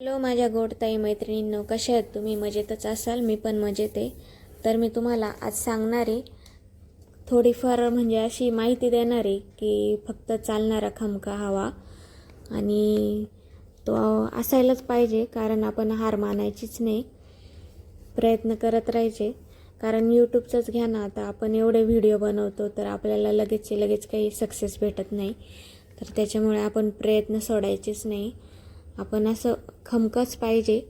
Hello माझ्या गोडताई मैत्रिणींनो कशा आहेत? तुम्ही मजेतच असाल? मी पण मजेत आहे. तर मी तुम्हाला आज सांगणार आहे थोडीफार म्हणजे अशी माहिती देणार आहे की फक्त चालणारा खमका हवा आणि तो असायलाच पाहिजे कारण आपण हार मानायचीच नाही. प्रयत्न करत राहायचे. कारण यूट्यूबचंच घ्या ना आता आपण एवढे व्हिडिओ बनवतो तर आपल्याला लगेचचे लगेच काही सक्सेस भेटत नाही. तर त्याच्यामुळे आपण प्रयत्न सोडायचेच नाही. आपण असं खमकच पाहिजे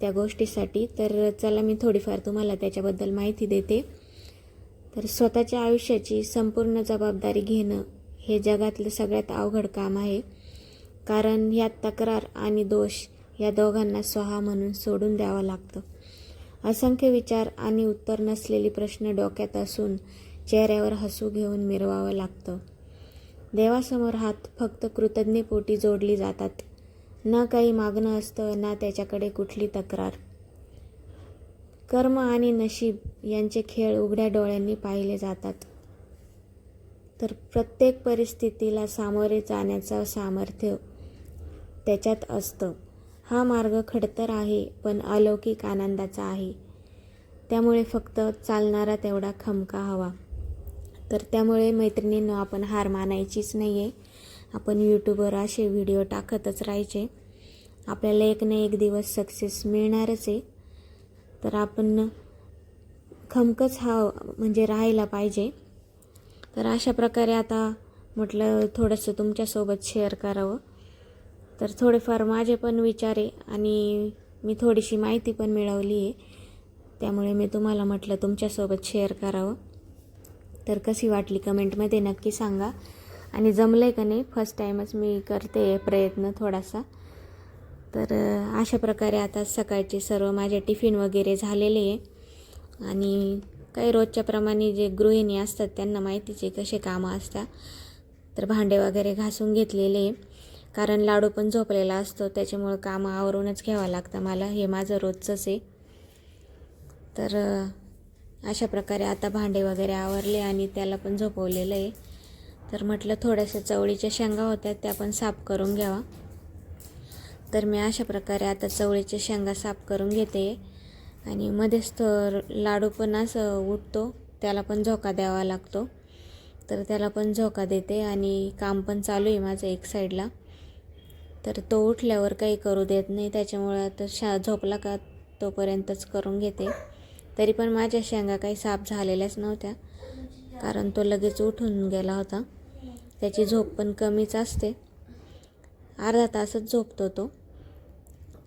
त्या गोष्टीसाठी. तर चला मी थोडीफार तुम्हाला त्याच्याबद्दल माहिती देते. तर स्वतःच्या आयुष्याची संपूर्ण जबाबदारी घेणं हे जगातलं सगळ्यात अवघड काम आहे. कारण यात तक्रार आणि दोष या दोघांना स्वहा म्हणून सोडून द्यावं लागतं. असंख्य विचार आणि उत्तर नसलेली प्रश्न डोक्यात असून चेहऱ्यावर हसू घेऊन मिरवावं लागतं. देवासमोर हात फक्त कृतज्ञपोटी जोडली जातात. ना काही मागणं असतं ना त्याच्याकडे कुठली तक्रार. कर्म आणि नशीब यांचे खेळ उघड्या डोळ्यांनी पाहिले जातात. तर प्रत्येक परिस्थितीला सामोरे जाण्याचं सामर्थ्य त्याच्यात असतं. हा मार्ग खडतर आहे पण अलौकिक आनंदाचा आहे. त्यामुळे फक्त चालणारा तेवढा खमका हवा. तर त्यामुळे मैत्रिणींनो आपण हार मानायचीच नाही आहे आपण यूट्यूबवर असे व्हिडिओ टाकतच राहायचे. आपल्याला एक ना एक दिवस सक्सेस मिळणारच आहे. तर आपण खमकच हा म्हणजे राहायला पाहिजे. तर अशा प्रकारे आता म्हटलं थोडंसं तुमच्यासोबत शेअर करावं. तर थोडेफार माझे पण विचार आहे आणि मी थोडीशी माहिती पण मिळवली आहे. त्यामुळे मी तुम्हाला म्हटलं तुमच्यासोबत शेअर करावं. तर कशी वाटली कमेंटमध्ये नक्की सांगा. आणि जमलं आहे का नाही? फर्स्ट टाईमच मी करते प्रयत्न थोडासा. तर अशा प्रकारे आता सकाळचे सर्व माझे टिफिन वगैरे झालेले आहे. आणि काही रोजच्याप्रमाणे जे गृहिणी असतात त्यांना माहितीचे कसे कामं असतात. तर भांडे वगैरे घासून घेतलेले आहे. कारण लाडू पण झोपलेला असतो त्याच्यामुळं कामं आवरूनच घ्यावं लागतं मला. हे माझं रोजचंच आहे. तर अशा प्रकारे आता भांडे वगैरे आवरले आणि त्याला पण झोपवलेलं आहे. तर म्हटलं थोड्याशा चवळीच्या शेंगा होत्या त्या पण साफ करून घ्यावा. तर मी अशा प्रकारे आता चवळीच्या शेंगा साफ करून घेते. आणि मध्येच तर लाडू पण असं उठतो त्याला पण झोका द्यावा लागतो. तर त्याला पण झोका देते आणि काम पण चालू आहे माझं एक साईडला. तर तो उठल्यावर काही करू देत नाही त्याच्यामुळं आता शा झोपला का तोपर्यंतच करून घेते. तरी पण माझ्या शेंगा काही साफ झालेल्याच नव्हत्या कारण तो लगेच उठून गेला होता. त्याची झोप पण कमीच असते. अर्धा तासच झोपतो तो.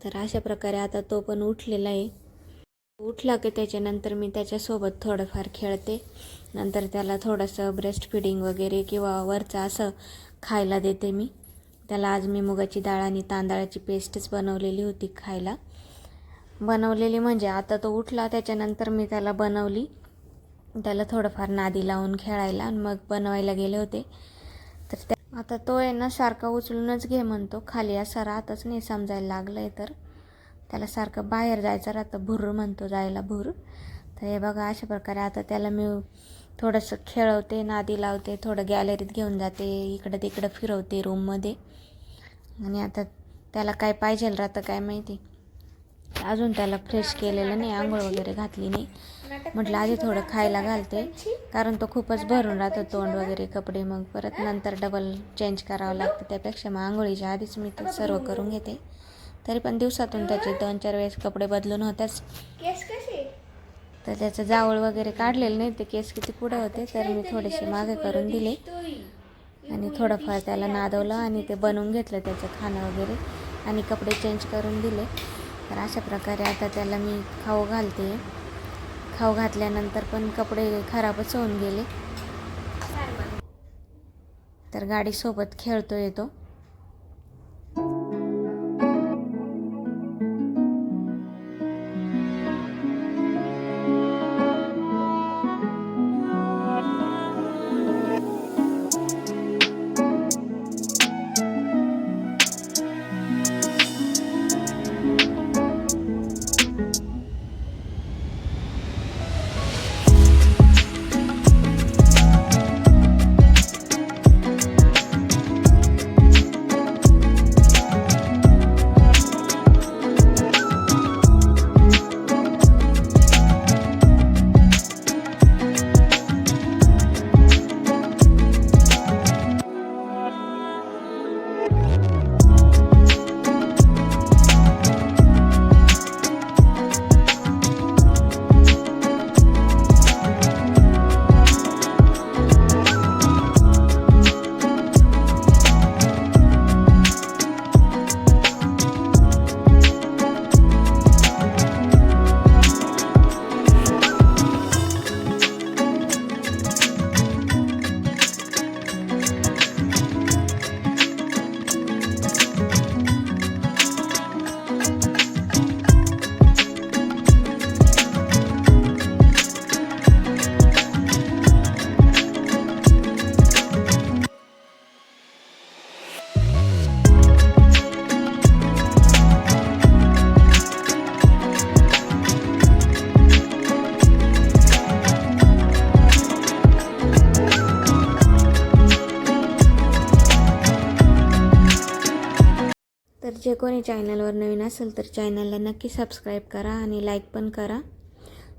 तर अशा प्रकारे आता तो पण उठलेला आहे. उठला की त्याच्यानंतर मी त्याच्यासोबत थोडंफार खेळते. नंतर त्याला थोडंसं ब्रेस्ट फिडिंग वगैरे किंवा वरचं असं खायला देते मी. त्याला आज मी मुगाची डाळ आणि तांदळाची पेस्टच बनवलेली होती खायला. बनवलेली म्हणजे आता तो उठला त्याच्यानंतर मी त्याला बनवली. त्याला थोडंफार नादी लावून खेळायला आणि मग बनवायला गेले होते. आता तो आहे ना सारखा उचलूनच घे म्हणतो. खाली असं राहतच नाही समजायला लागलं आहे तर. त्याला सारखं बाहेर जायचं राहतं भुर म्हणतो जायला भुर तर हे बघा अशा प्रकारे आता त्याला मी थोडंसं खेळवते नादी लावते थोडं गॅलरीत घेऊन जाते इकडं तिकडं फिरवते रूममध्ये आणि आता त्याला काय पाहिजे राहतं काय माहिती? अजून त्याला फ्रेश केलेलं नाही आंघोळ वगैरे घातली नाही. म्हटलं आधी थोडं खायला घालते कारण तो खूपच भरून राहतो तोंड वगैरे कपडे मग परत नंतर डबल चेंज करावं लागतं. त्यापेक्षा मग आंघोळीच्या आधीच मी ते सर्व करून घेते. तरी पण दिवसातून त्याचे दोन चार वेळेस कपडे बदलून होत्याच. तर त्याचं जावळ वगैरे काढलेलं नाही ते केस किती पुढे होते तर मी थोडेसे मागे करून दिले. आणि थोडंफार त्याला नादवलं आणि ते बनवून घेतलं त्याचं खाणं वगैरे. आणि कपडे चेंज करून दिले. तर अशा प्रकारे आता त्याला मी खाऊ घालते. खाऊ घातल्यानंतर पण कपडे खराबच होऊन गेले. तर गाडीसोबत खेळतो येतो. तर जे कोणी चॅनलवर नवीन असेल तर चॅनलला नक्की सबस्क्राईब करा आणि लाईक पण करा.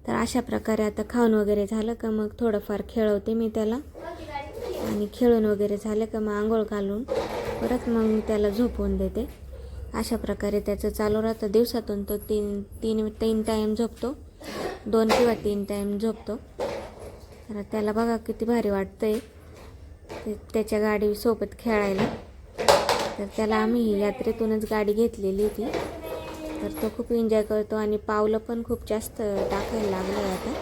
तर अशा प्रकारे आता खाऊन वगैरे झालं का मग थोडंफार खेळवते मी त्याला. आणि खेळून वगैरे झालं का मग आंघोळ घालून परत मग त्याला झोपवून देते. अशा प्रकारे त्याचं चालू राहतं. दिवसातून तो तीन तीन तीन टाईम झोपतो. दोन किंवा तीन टाईम झोपतो. तर त्याला बघा किती भारी वाटतं ते त्याच्या गाडीसोबत खेळायला. तर त्याला आम्ही यात्रेतूनच गाडी घेतलेली ती तर तो खूप एन्जॉय करतो आणि पावलं पण खूप जास्त टाकायला लागलं आहे आता.